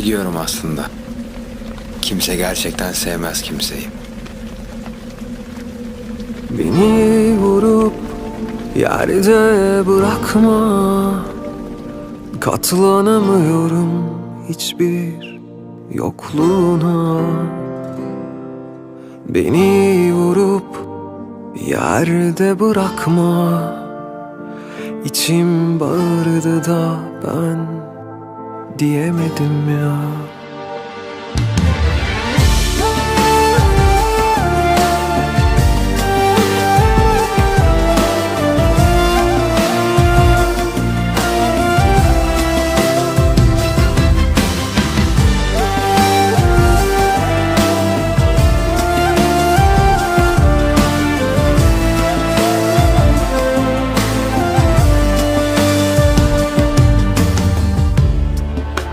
Biliyorum aslında. Kimse gerçekten sevmez kimseyi. Beni vurup yerde bırakma Katlanamıyorum hiçbir yokluğuna Beni vurup yerde bırakma İçim bağırdı da ben diyemedim ya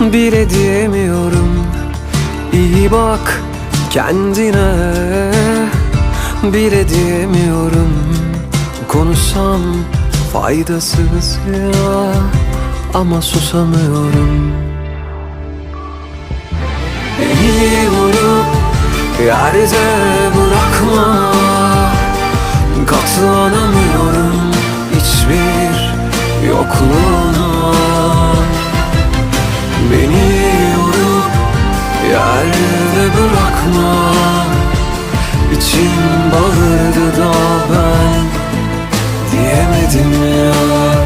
bile diyemiyorum. İyi bak kendine. Bile diyemiyorum. Konuşsam faydasız ya ama susamıyorum. Beni vurup yerde bırakma. Katlanamıyorum. Hiçbir yokluğuna Beni yorup yerde bırakma. İçim bağırdı da ben diyemedim ya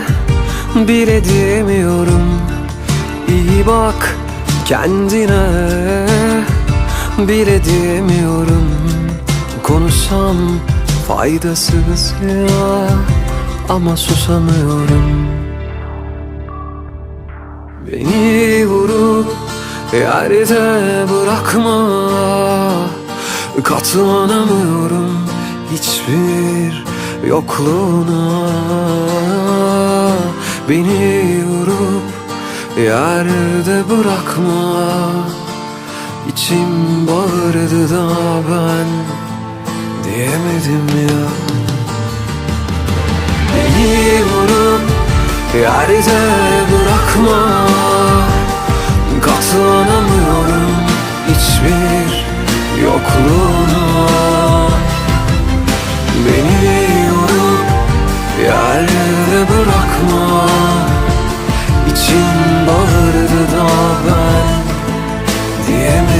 bile diyemiyorum. İyi bak kendine. Bile diyemiyorum. Konuşsam faydasız ya ama susamıyorum. Beni vurup yerde bırakma Katlanamıyorum hiçbir yokluğuna Beni vurup yerde bırakma. İçim bağırdı da ben diyemedim ya. Beni vurup yerde